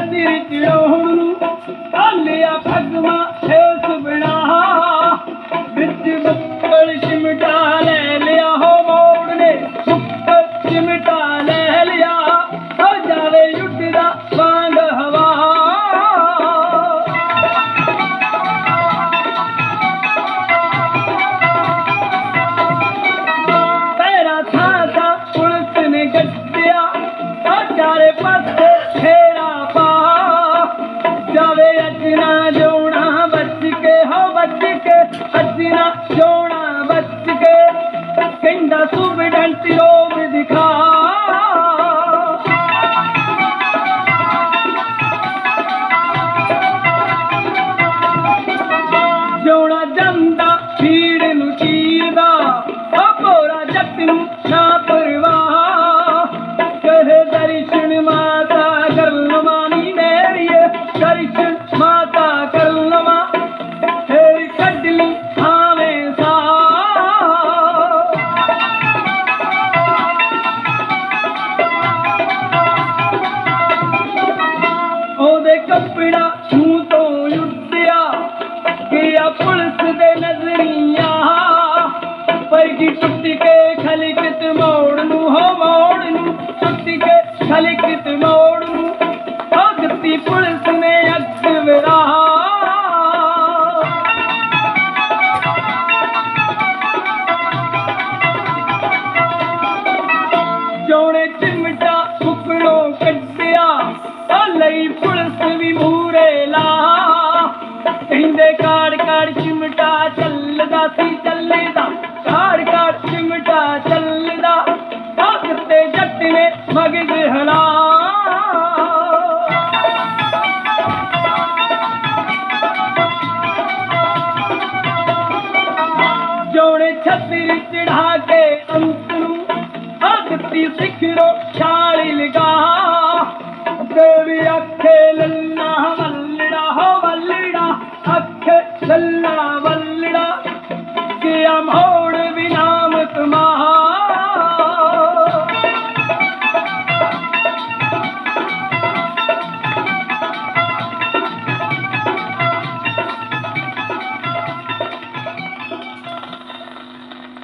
ਤੇਰੇ ਚਿੜੋ ਹੁਣ ਕਾਲਿਆ ਭਗਵਾ ਏ ਅੱਜ ਨਾ ਜੋਣਾ ਬਚ ਕੇ ਕਹਿੰਦਾ ਸੁਬਡੰਟ ਰੋਬ ਦਿਖਾ ਜੋਣਾ ਜਾਂਦਾ ਭੀੜ ਨੂੰ ਚੀਰਦਾ ਆ ਭੋਰਾ ਜੱਟ ਨੂੰ ਨਾ ਪਰਵਾਹ ਕਹੇ ਦਰਸ਼ਨ ਮਾਤਾ ਕਰ ਲਵਾਨੀ ਮੇਰੀਏ ਦਰਸ਼ਨ ਮਾਤਾ ਕਰ ਲਵਾ ਫੇਰ ਕੱਢ ਲਈ ਉਹਦੇ ਕੱਪੜਾ ਮੂੰਹ ਤੋਂ ਉੱਡਿਆ ਗਿਆ ਪੁਲਿਸ ਦੇ ਨਜ਼ਰੀਆਂ। ਪੈਗੀ ਟੁੱਟੀ ਕੇ ਖਲਿਕਤ ਮੋੜ ਨੂੰ, ਹੋ ਮੋੜ ਨੂੰ ਟੁੱਟੀ ਕੇ ਖਲਿਕਤ ਮੋੜ ਨੂੰ। ਹੋ ਪੁਲਿਸ ਨੇ ਅੱਗ ਵਰਾ ਜੋਣੇ ਚਿਮਟਾ ਫੁਕੜੋਂ ਕੱਢਿਆ ਲਈ ਸੀ ਚੱਲਦਾ। ਕਾੜ ਕਾੜ ਚਿਮਟਾ ਚੱਲਦਾ। ਆ ਕਿਤੇ ਜੱਟ ਨੇ ਮਗਜ ਹਲਾ ਜੋੜੇ ਛਤਰ ਚੜਾ ਕੇ ਅੰਤ ਨੂੰ ਅਗਤੀ ਸਿਖਰੋ ਛਾਲੀ ਲਗਾ। ਦੇਵੀ ਅੱਖੇ ਲੱਲਾ, ਵੱਲੜਾ, ਹੋ ਵੱਲੜਾ, ਅੱਖੇ, ਲੱਲਾ, ਵੱਲੜਾ I'm home.